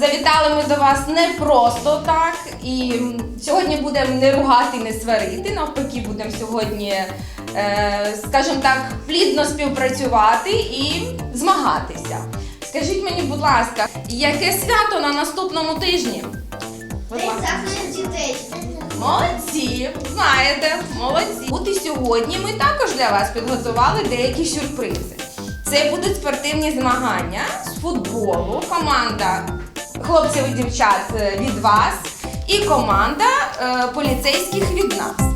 Завітали ми до вас не просто так. І сьогодні будемо не ругати, не сварити. Навпаки, будемо сьогодні, е, скажімо так, плідно співпрацювати і змагатися. Скажіть мені, будь ласка, яке свято на наступному тижні? Молодці, знаєте, молодці. От і сьогодні ми також для вас підготували деякі сюрпризи. Це будуть спортивні змагання з футболу, команда хлопців і дівчат е, від вас і команда е, поліцейських від нас.